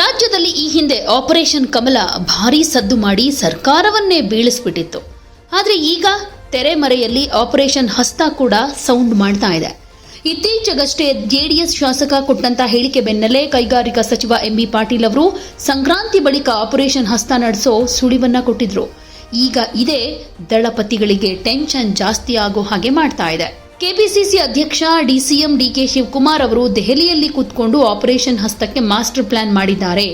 ರಾಜ್ಯದಲ್ಲಿ ಈ ಹಿಂದೆ ಆಪರೇಷನ್ ಕಮಲ ಭಾರೀ ಸದ್ದು ಮಾಡಿ ಸರ್ಕಾರವನ್ನೇ ಬೀಳಿಸ್ಬಿಟ್ಟಿತ್ತು. ಆದರೆ ಈಗ ತೆರೆಮರೆಯಲ್ಲಿ ಆಪರೇಷನ್ ಹಸ್ತ ಕೂಡ ಸೌಂಡ್ ಮಾಡ್ತಾ ಇದೆ. ಇತ್ತೀಚೆಗಷ್ಟೇ ಜೆಡಿಎಸ್ ಶಾಸಕ ಕೊಟ್ಟಂತ ಹೇಳಿಕೆ ಬೆನ್ನಲ್ಲೇ ಕೈಗಾರಿಕಾ ಸಚಿವ ಎಂಬಿ ಪಾಟೀಲ್ ಅವರು ಸಂಕ್ರಾಂತಿ ಬಳಿಕ ಆಪರೇಷನ್ ಹಸ್ತ ನಡೆಸೋ ಸುಳಿವನ್ನ ಕೊಟ್ಟಿದ್ರು. ಈಗ ಇದೇ ದಳಪತಿಗಳಿಗೆ ಟೆನ್ಷನ್ ಜಾಸ್ತಿ ಆಗೋ ಹಾಗೆ ಮಾಡ್ತಾ ಇದೆ. ಕೆಪಿಸಿಸಿ ಅಧ್ಯಕ್ಷ ಡಿಸಿಎಂ ಡಿಕೆ ಶಿವಕುಮಾರ್ ಅವರು ದೆಹಲಿಯಲ್ಲಿ ಕೂತ್ಕೊಂಡು ಆಪರೇಷನ್ ಹಸ್ತಕ್ಕೆ ಮಾಸ್ಟರ್ ಪ್ಲಾನ್ ಮಾಡಿದ್ದಾರೆ.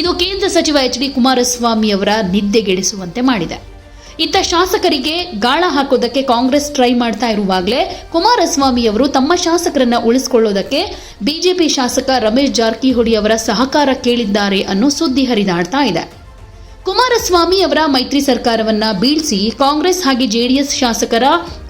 ಇದು ಕೇಂದ್ರ ಸಚಿವ ಎಚ್ ಡಿ ಕುಮಾರಸ್ವಾಮಿ ಅವರ ನಿದ್ದೆಗೆಡಿಸುವಂತೆ ಮಾಡಿದೆ. ಇತ್ತ ಶಾಸಕರಿಗೆ ಗಾಳ ಹಾಕೋದಕ್ಕೆ ಕಾಂಗ್ರೆಸ್ ಟ್ರೈ ಮಾಡ್ತಾ ಇರುವಾಗಲೇ ಕುಮಾರಸ್ವಾಮಿ ಅವರು ತಮ್ಮ ಶಾಸಕರನ್ನ ಉಳಿಸಿಕೊಳ್ಳೋದಕ್ಕೆ ಬಿಜೆಪಿ ಶಾಸಕ ರಮೇಶ್ ಜಾರಕಿಹೊಳಿ ಅವರ ಸಹಕಾರ ಕೇಳಿದ್ದಾರೆ ಅನ್ನೋ ಸುದ್ದಿ ಹರಿದಾಡ್ತಾ ಇದೆ. ಕುಮಾರಸ್ವಾಮಿ ಅವರ ಮೈತ್ರಿ ಸರ್ಕಾರವನ್ನ ಬೀಳಿಸಿ ಕಾಂಗ್ರೆಸ್ ಹಾಗೆ ಜೆಡಿಎಸ್ ಶಾಸಕರ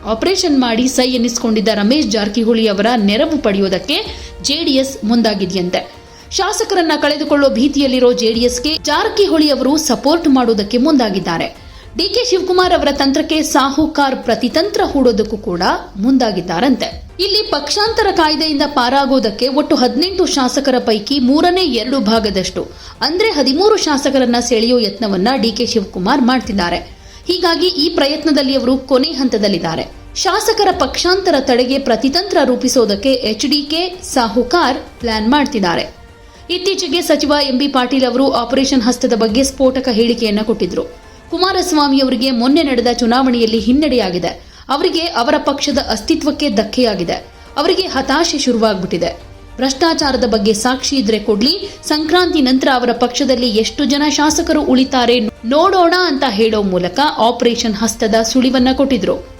ಆಪರೇಷನ್ ಮಾಡಿ ಸೈ ಎನ್ನಿಸಿಕೊಂಡಿದ್ದ ರಮೇಶ್ ಜಾರಕಿಹೊಳಿ ಅವರ ನೆರವು ಪಡೆಯುವುದಕ್ಕೆ ಜೆಡಿಎಸ್ ಮುಂದಾಗಿದೆಯಂತೆ. ಶಾಸಕರನ್ನ ಕಳೆದುಕೊಳ್ಳೋ ಭೀತಿಯಲ್ಲಿರೋ ಜೆಡಿಎಸ್ಗೆ ಜಾರಕಿಹೊಳಿ ಅವರು ಸಪೋರ್ಟ್ ಮಾಡುವುದಕ್ಕೆ ಮುಂದಾಗಿದ್ದಾರೆ. ಡಿಕೆ ಶಿವಕುಮಾರ್ ಅವರ ತಂತ್ರಕ್ಕೆ ಸಾಹುಕಾರ್ ಪ್ರತಿತಂತ್ರ ಹೂಡೋದಕ್ಕೂ ಕೂಡ ಮುಂದಾಗಿದ್ದಾರಂತೆ. ಇಲ್ಲಿ ಪಕ್ಷಾಂತರ ಕಾಯ್ದೆಯಿಂದ ಪಾರಾಗೋದಕ್ಕೆ ಒಟ್ಟು ಹದಿನೆಂಟು ಶಾಸಕರ ಪೈಕಿ ಮೂರನೇ ಎರಡು ಭಾಗದಷ್ಟು, ಅಂದ್ರೆ ಹದಿಮೂರು ಶಾಸಕರನ್ನ ಸೆಳೆಯೋ ಯತ್ನವನ್ನ ಡಿಕೆ ಶಿವಕುಮಾರ್ ಮಾಡ್ತಿದ್ದಾರೆ. ಹೀಗಾಗಿ ಈ ಪ್ರಯತ್ನದಲ್ಲಿ ಅವರು ಕೊನೆ ಹಂತದಲ್ಲಿದ್ದಾರೆ. ಶಾಸಕರ ಪಕ್ಷಾಂತರ ತಡೆಗೆ ಪ್ರತಿತಂತ್ರ ರೂಪಿಸೋದಕ್ಕೆ ಎಚ್ಡಿಕೆ, ಸಾಹುಕಾರ್ ಪ್ಲಾನ್ ಮಾಡ್ತಿದ್ದಾರೆ. ಇತ್ತೀಚೆಗೆ ಸಚಿವ ಎಂಬಿ ಪಾಟೀಲ್ ಅವರು ಆಪರೇಷನ್ ಹಸ್ತದ ಬಗ್ಗೆ ಸ್ಫೋಟಕ ಹೇಳಿಕೆಯನ್ನ ಕೊಟ್ಟಿದ್ರು. ಕುಮಾರಸ್ವಾಮಿ ಅವರಿಗೆ ಮೊನ್ನೆ ನಡೆದ ಚುನಾವಣೆಯಲ್ಲಿ ಹಿನ್ನಡೆಯಾಗಿದೆ. ಅವರಿಗೆ ಅವರ ಪಕ್ಷದ ಅಸ್ತಿತ್ವಕ್ಕೆ ಧಕ್ಕೆಯಾಗಿದೆ. ಅವರಿಗೆ ಹತಾಶೆ ಶುರುವಾಗ್ಬಿಟ್ಟಿದೆ. ಭ್ರಷ್ಟಾಚಾರದ ಬಗ್ಗೆ ಸಾಕ್ಷಿ ಇದ್ರೆ ಕೊಡ್ಲಿ, ಸಂಕ್ರಾಂತಿ ನಂತರ ಅವರ ಪಕ್ಷದಲ್ಲಿ ಎಷ್ಟು ಜನ ಶಾಸಕರು ಉಳಿತಾರೆ ನೋಡೋಣ ಅಂತ ಹೇಳೋ ಮೂಲಕ ಆಪರೇಷನ್ ಹಸ್ತದ ಸುಳಿವನ್ನ ಕೊಟ್ಟಿದ್ರು.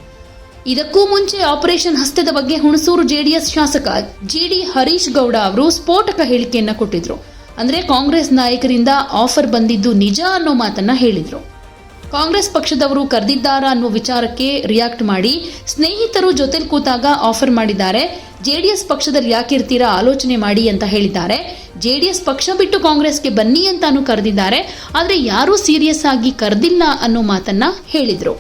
ಇದಕ್ಕೂ ಮುಂಚೆ ಆಪರೇಷನ್ ಹಸ್ತದ ಬಗ್ಗೆ ಹುಣಸೂರು ಜೆಡಿಎಸ್ ಶಾಸಕ ಜಿಡಿ ಹರೀಶ್ ಗೌಡ ಅವರು ಸ್ಫೋಟಕ ಹೇಳಿಕೆಯನ್ನ ಕೊಟ್ಟಿದ್ರು. ಅಂದ್ರೆ ಕಾಂಗ್ರೆಸ್ ನಾಯಕರಿಂದ ಆಫರ್ ಬಂದಿದ್ದು ನಿಜ ಅನ್ನೋ ಮಾತನ್ನ ಹೇಳಿದ್ರು. ಕಾಂಗ್ರೆಸ್ ಪಕ್ಷದವರು ಕರೆದಿದ್ದಾರಾ ಅನ್ನೋ ವಿಚಾರಕ್ಕೆ ರಿಯಾಕ್ಟ್ ಮಾಡಿ ಸ್ನೇಹಿತರು ಜೊತೆಲಿ ಕೂತಾಗ ಆಫರ್ ಮಾಡಿದ್ದಾರೆ. ಜೆಡಿಎಸ್ ಪಕ್ಷದಲ್ಲಿ ಯಾಕಿರ್ತೀರಾ ಆಲೋಚನೆ ಮಾಡಿ ಅಂತ ಹೇಳಿದ್ದಾರೆ. ಜೆಡಿಎಸ್ ಪಕ್ಷ ಬಿಟ್ಟು ಕಾಂಗ್ರೆಸ್ಗೆ ಬನ್ನಿ ಅಂತಾನು ಕರೆದಿದ್ದಾರೆ. ಆದರೆ ಯಾರೂ ಸೀರಿಯಸ್ ಆಗಿ ಕರೆದಿಲ್ಲ ಅನ್ನೋ ಮಾತನ್ನ ಹೇಳಿದ್ರು.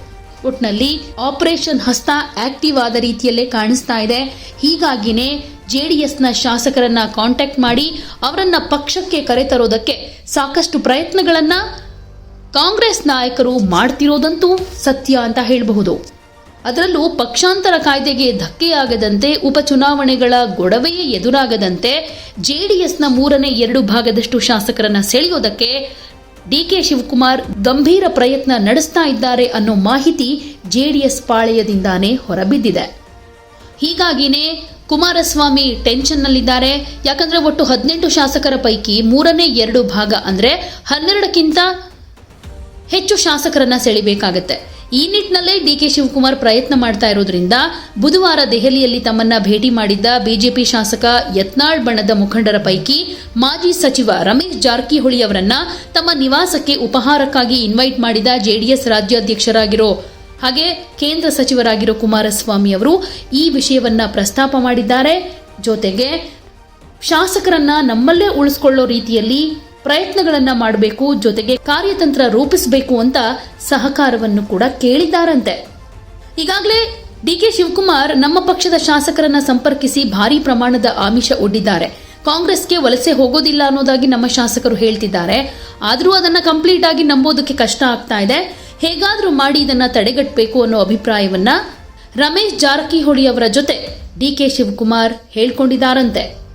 ಒಟ್ನಲ್ಲಿ ಆಪರೇಷನ್ ಹಸ್ತ ಆಕ್ಟಿವ್ ಆದ ರೀತಿಯಲ್ಲೇ ಕಾಣಿಸ್ತಾ ಇದೆ. ಹೀಗಾಗಿನೇ ಜೆಡಿಎಸ್ನ ಶಾಸಕರನ್ನ ಕಾಂಟ್ಯಾಕ್ಟ್ ಮಾಡಿ ಅವರನ್ನ ಪಕ್ಷಕ್ಕೆ ಕರೆತರೋದಕ್ಕೆ ಸಾಕಷ್ಟು ಪ್ರಯತ್ನಗಳನ್ನ ಕಾಂಗ್ರೆಸ್ ನಾಯಕರು ಮಾಡ್ತಿರೋದಂತೂ ಸತ್ಯ ಅಂತ ಹೇಳಬಹುದು. ಅದರಲ್ಲೂ ಪಕ್ಷಾಂತರ ಕಾಯ್ದೆಗೆ ಧಕ್ಕೆಯಾಗದಂತೆ ಉಪಚುನಾವಣೆಗಳ ಗೊಡವೆಯೇ ಎದುರಾಗದಂತೆ ಜೆಡಿಎಸ್ನ ಮೂರನೇ ಎರಡು ಭಾಗದಷ್ಟು ಶಾಸಕರನ್ನ ಸೆಳೆಯೋದಕ್ಕೆ ಡಿಕೆ ಶಿವಕುಮಾರ್ ಗಂಭೀರ ಪ್ರಯತ್ನ ನಡೆಸ್ತಾ ಇದ್ದಾರೆ ಅನ್ನೋ ಮಾಹಿತಿ ಜೆಡಿಎಸ್ ಪಾಳೆಯದಿಂದಾನೇ ಹೊರಬಿದ್ದಿದೆ. ಹೀಗಾಗಿನೇ ಕುಮಾರಸ್ವಾಮಿ ಟೆನ್ಷನ್ನಲ್ಲಿದ್ದಾರೆ. ಯಾಕಂದ್ರೆ ಒಟ್ಟು ಹದಿನೆಂಟು ಶಾಸಕರ ಪೈಕಿ ಮೂರನೇ ಎರಡು ಭಾಗ ಅಂದ್ರೆ ಹನ್ನೆರಡಕ್ಕಿಂತ ಹೆಚ್ಚು ಶಾಸಕರನ್ನ ಸೆಳಿಬೇಕಾಗತ್ತೆ. ಈ ನಿಟ್ಟಿನಲ್ಲೇ ಡಿಕೆ ಶಿವಕುಮಾರ್ ಪ್ರಯತ್ನ ಮಾಡ್ತಾ ಇರೋದ್ರಿಂದ ಬುಧವಾರ ದೆಹಲಿಯಲ್ಲಿ ತಮ್ಮನ್ನ ಭೇಟಿ ಮಾಡಿದ್ದ ಬಿಜೆಪಿ ಶಾಸಕ ಯತ್ನಾಳ್ ಬಣದ ಮುಖಂಡರ ಪೈಕಿ ಮಾಜಿ ಸಚಿವ ರಮೇಶ್ ಜಾರಕಿಹೊಳಿ ಅವರನ್ನ ತಮ್ಮ ನಿವಾಸಕ್ಕೆ ಉಪಹಾರಕ್ಕಾಗಿ ಇನ್ವೈಟ್ ಮಾಡಿದ ಜೆಡಿಎಸ್ ರಾಜ್ಯಾಧ್ಯಕ್ಷರಾಗಿರೋ ಹಾಗೆ ಕೇಂದ್ರ ಸಚಿವರಾಗಿರೋ ಕುಮಾರಸ್ವಾಮಿ ಅವರು ಈ ವಿಷಯವನ್ನ ಪ್ರಸ್ತಾಪ ಮಾಡಿದ್ದಾರೆ. ಜೊತೆಗೆ ಶಾಸಕರನ್ನ ನಮ್ಮಲ್ಲೇ ಉಳಿಸ್ಕೊಳ್ಳೋ ರೀತಿಯಲ್ಲಿ ಪ್ರಯತ್ನಗಳನ್ನ ಮಾಡಬೇಕು, ಜೊತೆಗೆ ಕಾರ್ಯತಂತ್ರ ರೂಪಿಸಬೇಕು ಅಂತ ಸಹಕಾರವನ್ನು ಕೂಡ ಕೇಳಿದ್ದಾರಂತೆ ಈಗಾಗಲೇ ಡಿಕೆ ಶಿವಕುಮಾರ್ ನಮ್ಮ ಪಕ್ಷದ ಶಾಸಕರನ್ನ ಸಂಪರ್ಕಿಸಿ ಭಾರಿ ಪ್ರಮಾಣದ ಆಮಿಷ ಒಡ್ಡಿದ್ದಾರೆ. ಕಾಂಗ್ರೆಸ್ಗೆ ವಲಸೆ ಹೋಗೋದಿಲ್ಲ ಅನ್ನೋದಾಗಿ ನಮ್ಮ ಶಾಸಕರು ಹೇಳ್ತಿದ್ದಾರೆ. ಆದರೂ ಅದನ್ನ ಕಂಪ್ಲೀಟ್ ಆಗಿ ನಂಬೋದಕ್ಕೆ ಕಷ್ಟ ಆಗ್ತಾ ಇದೆ. ಹೇಗಾದರೂ ಮಾಡಿ ಇದನ್ನ ತಡೆಗಟ್ಟಬೇಕು ಅನ್ನೋ ಅಭಿಪ್ರಾಯವನ್ನ ರಮೇಶ್ ಜಾರಕಿಹೊಳಿ ಅವರ ಜೊತೆ ಡಿಕೆ ಶಿವಕುಮಾರ್ ಹೇಳ್ಕೊಂಡಿದ್ದಾರಂತೆ.